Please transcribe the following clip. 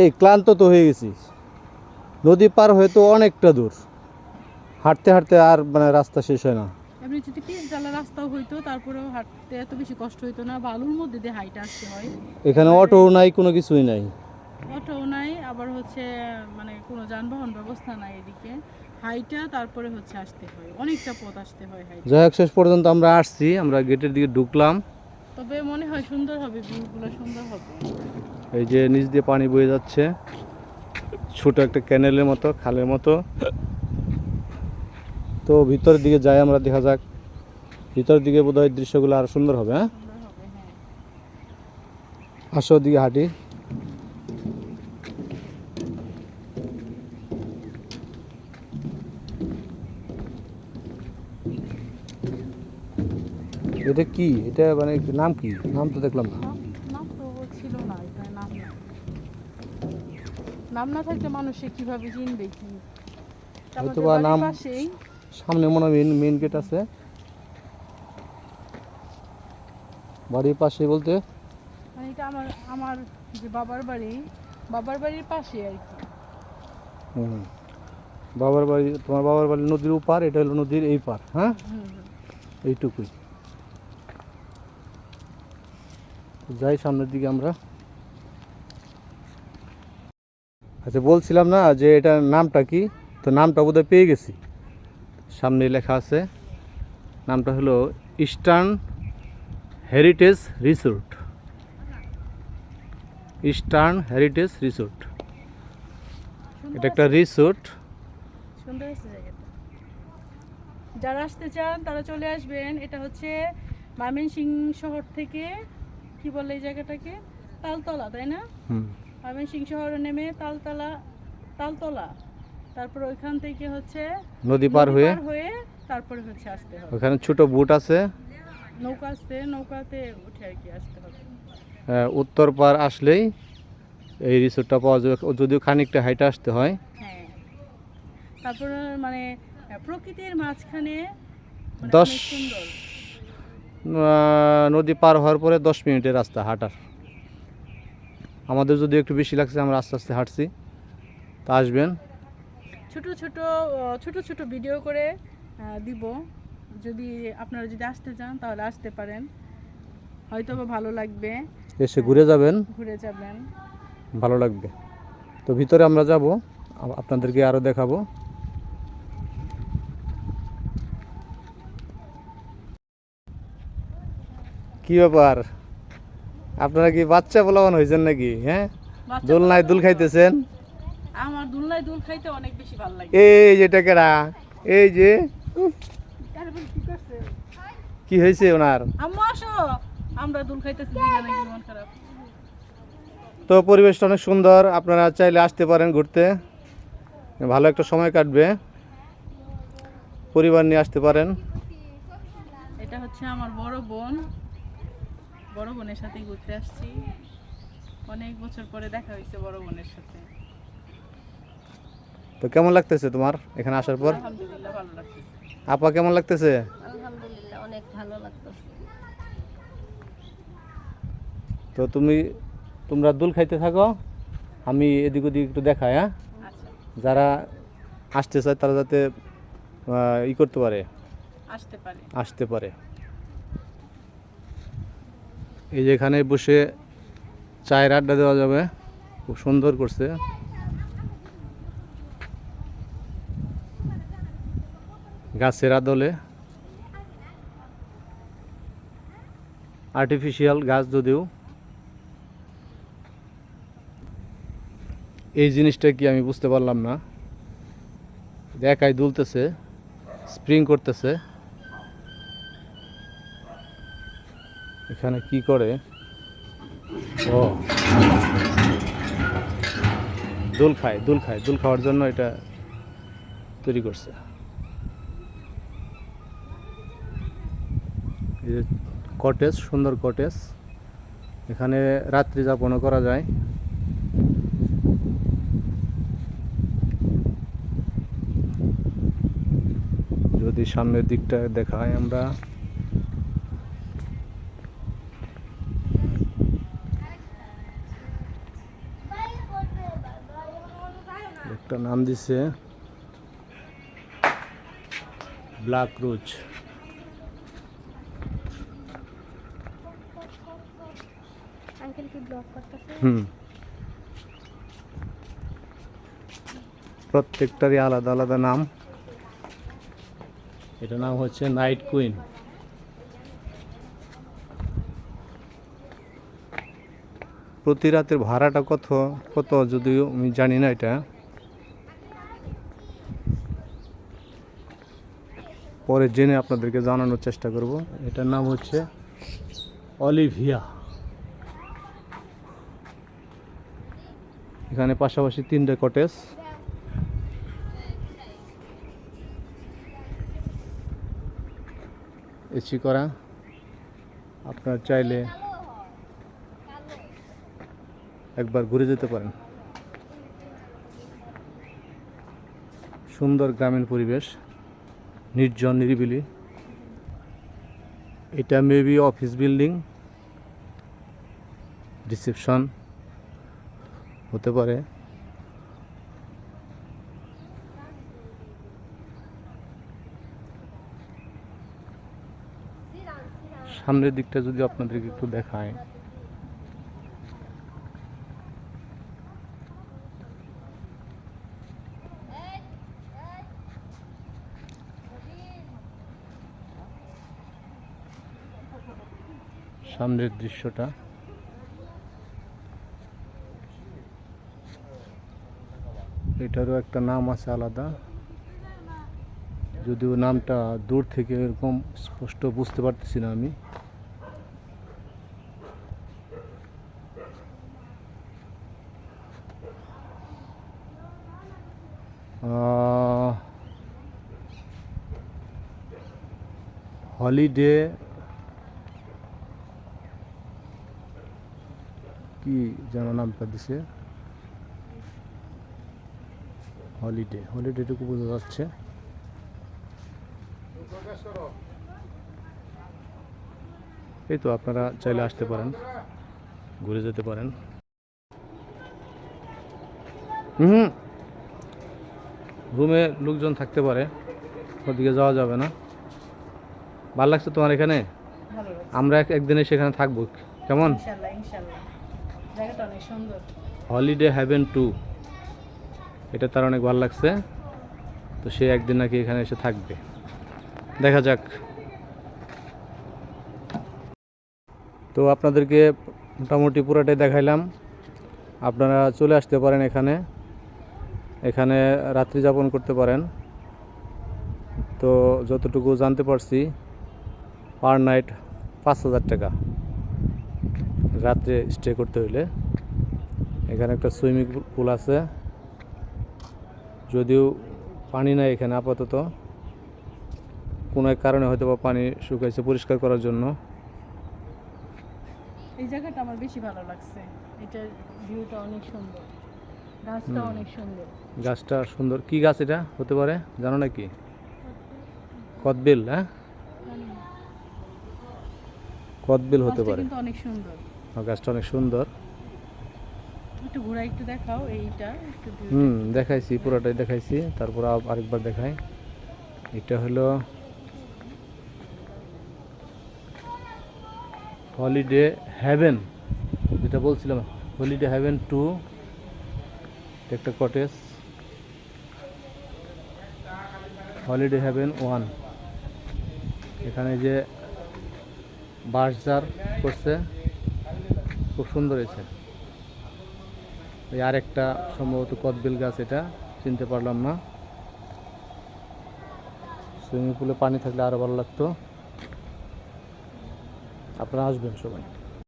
এই ক্লান্ত তো হয়ে গেছি। নদী পার হয়ে তো অনেকটা দূর। হাঁটতে হাঁটতে আর মানে রাস্তা শেষ হয় না। এমনি যদি পিচ ডালা রাস্তাও হইতো তারপরেও হাঁটতে এত বেশি কষ্ট হইতো না বালুর মধ্যে দিয়ে হাইটা আসতে হয়। এখানে অটো নাই কোনো কিছুই নাই। অটোও নাই আবার হচ্ছে মানে কোনো যানবাহন ব্যবস্থা নাই এদিকে। হাইটা তারপরে হচ্ছে আসতে হয় অনেকটা পথ আসতে হয় হাইটা। যাই হোক শেষ পর্যন্ত আমরা আসছি আমরা গেটের দিকে ঢুকলাম। তবে মনে হয় সুন্দর হবে ভিউগুলো সুন্দর হবে। এই যে নিচ দিয়ে পানি বয়ে যাচ্ছে। ছোট একটা ক্যানেলের মতো, খালের মতো। তো ভিতরের দিকে যাই আমরা, দেখা যাক। ভিতরের দিকে বোধহয় দৃশ্যগুলো আরও সুন্দর হবে হ্যাঁ? আসো দিকে হাঁটি। এটা কি? এটা মানে নাম কি? নাম তো দেখলাম না নাম নাম তো ছিল না এখানে নাম না নাম না থাকলে মানুষে কীভাবে চিনবে কি? হয়তো বা নাম- সামনে মনে হয় মেন মেন গেট আছে। বাড়ির পাশে বলতে? মানে এটা আমার আমার যে বাবার বাড়ি বাবার বাড়ির পাশে আর কি। হুম। বাবার বাড়ি তোমার বাবার বাড়ি নদীর উপার এটা হলো নদীর এই পার হ্যাঁ। এইটুকুই। যাই সামনের দিকে আমরা। আচ্ছা বলছিলাম না যে এটার নামটা কি? তো নামটা বোধহয় পেয়ে গেছি। সামনে লেখা আছে নামটা হলো eastern heritage resort. Eastern heritage resort. এটা একটা রিসোর্ট। সুন্দর যারা আসতে চান তারা চলে আসবেন। এটা হচ্ছে ময়মনসিং শহর থেকে কি বলে এই জায়গাটাকে? তালতলা তাই না? হুম। ময়মনসিং শহরে নেমে তালতলা তালতলা তারপর ওইখান থেকে হচ্ছে নদী পার হয়ে হয়ে তারপরে হচ্ছে আসতে হবে। ওখানে ছোট বুট আছে। নৌকা আসতে নৌকাতে উঠে আর কি আসতে হবে। আহ, উত্তর পার আসলেই এই রিসোর্টটা পাওয়া যাবে। যদিও খানিকটা হাইটে আসতে হয়। হ্যাঁ। তারপরে মানে প্রকৃতির মাঝখানে মানে দশ নদী পার হওয়ার পরে দশ মিনিটের রাস্তা হাঁটার। আমাদের যদি একটু বেশি লাগছে আমরা আস্তে আস্তে হাঁটছি। তা আসবেন। ছোট ছোট ছোট ছোট ভিডিও করে দিব। যদি আপনারা যদি আসতে চান তাহলে আসতে পারেন। হয়তো বা ভালো লাগবে। এসে ঘুরে যাবেন। ঘুরে যাবেন। ভালো লাগবে। তো ভিতরে আমরা যাব আপনাদেরকে আরও দেখাবো। কি ব্যাপার? আপনারা কি বাচ্চা বলাবান হয়েছেন নাকি হ্যাঁ? বাচ্চা দোলনায় দুল খাইতেছেন? আমার দুলনায় দুল খাইতে অনেক বেশি ভালো লাগে। এই যে টেকেরা এই যে কি? হয়েছে ওনার? আম্মু আসো। আমরা দুল খাইতেছি মন খারাপ। তো পরিবেশটা অনেক সুন্দর আপনারা চাইলে আসতে পারেন ঘুরতে। ভালো একটা সময় কাটবে। পরিবার নিয়ে আসতে পারেন। এটা হচ্ছে আমার বড় বোন। বড় বোনের সাথে ঘুরতে আসছি। অনেক বছর পরে দেখা হয়েছে বড় বোনের সাথে। তো কেমন লাগতেছে তোমার এখানে আসার পর? আলহামদুলিল্লাহ ভালো লাগতেছে। আপা কেমন লাগতেছে? আলহামদুলিল্লাহ অনেক ভালো লাগতেছে। তো তুমি তোমরা দুল খাইতে থাকো আমি এদিক ওদিক একটু দেখাই হ্যাঁ? আচ্ছা। যারা আসতে চায় তারা যাতে ই করতে পারে। আসতে পারে। আসতে পারে। এই যে এখানে বসে চায়ের আড্ডা দেওয়া যাবে। খুব সুন্দর করছে। গাছের আদলে। আর্টিফিশিয়াল গাছ যদিও। এই জিনিসটা কি আমি বুঝতে পারলাম না। একাই দুলতেছে স্প্রিং করতেছে। এখানে কি করে? ও। দুল খায় দুল খায়, দুল খাওয়ার জন্য এটা তৈরি করছে। কটেজ সুন্দর কটেজ এখানে রাত্রি যাপনও করা যায়। যদি সামনের দিকটা দেখায় আমরা। একটা নাম দিছে ব্ল্যাক রোজ। হুম। প্রত্যেকটারই আলাদা আলাদা নাম। এটা নাম হচ্ছে নাইট কুইন। প্রতি রাতের ভাড়াটা কত কত যদিও আমি জানি না এটা। পরে জেনে আপনাদেরকে জানানোর চেষ্টা করব। এটার নাম হচ্ছে অলিভিয়া। এখানে পাশাপাশি তিনটে কটেজ। এসি করা। আপনার চাইলে একবার ঘুরে যেতে পারেন। সুন্দর গ্রামীণ পরিবেশ। নির্জন, নিরিবিলি। এটা মেবি অফিস বিল্ডিং রিসেপশন হতে পারে। সামনের দিকটা যদি আপনাদেরকে একটু দেখায়। সামনের দৃশ্যটা। এটারও একটা নাম আছে আলাদা। যদিও নামটা দূর থেকে এরকম স্পষ্ট বুঝতে পারতেছি না আমি। হলিডে কি যেন নামটা দিছে? হলিডে হলিডেটুকু বোঝা যাচ্ছে। এই তো আপনারা চাইলে আসতে পারেন ঘুরে যেতে পারেন। হুম। রুমে লোকজন থাকতে পারে ওদিকে যাওয়া যাবে না। ভালো লাগছে তোমার এখানে? আমরা এক- একদিনে সেখানে থাকব। কেমন? জায়গাটা অনেক সুন্দর। হলিডে হ্যাভেন টু এটা তার অনেক ভালো লাগছে। তো সে একদিন নাকি এখানে এসে থাকবে। দেখা যাক। তো আপনাদেরকে মোটামুটি পুরাটাই দেখাইলাম। আপনারা চলে আসতে পারেন এখানে। এখানে রাত্রি যাপন করতে পারেন। তো যতটুকু জানতে পারছি পার নাইট পাঁচ হাজার টাকা। রাত্রে স্টে করতে হইলে। এখানে একটা সুইমিং পুল আছে। যদিও পানি নাই এখানে আপাতত। কোনো এক কারণে হয়তো বা পানি শুকাইছে পরিষ্কার করার জন্য। এই জায়গাটা আমার বেশি ভালো লাগছে। এটার ভিউটা অনেক সুন্দর। গাছটা অনেক সুন্দর। গাছটা সুন্দর। কি গাছ এটা? হতে পারে। জানো নাকি? কদবেল হ্যাঁ? কদবেল হতে পারে। কিন্তু অনেক সুন্দর। গাছটা অনেক সুন্দর। একটু ঘোরা একটু দেখাও এইটা একটু view টা। হুম দেখাইছি পুরোটাই দেখাইছি তারপর আরেকবার দেখাই। এটা হলো হলিডে হ্যাভেন যেটা বলছিলাম হলিডে হ্যাভেন টু একটা কটেজ। Holiday haven one. এখানে যে বাঁশঝাড় করছে। খুব সুন্দর হয়েছে। এই আরেকটা সম্ভবত কদবিল গাছ এটা, চিনতে পারলাম না। সুইমিং পুলে পানি থাকলে আরও ভালো লাগতো। আপনারা আসবেন সবাই।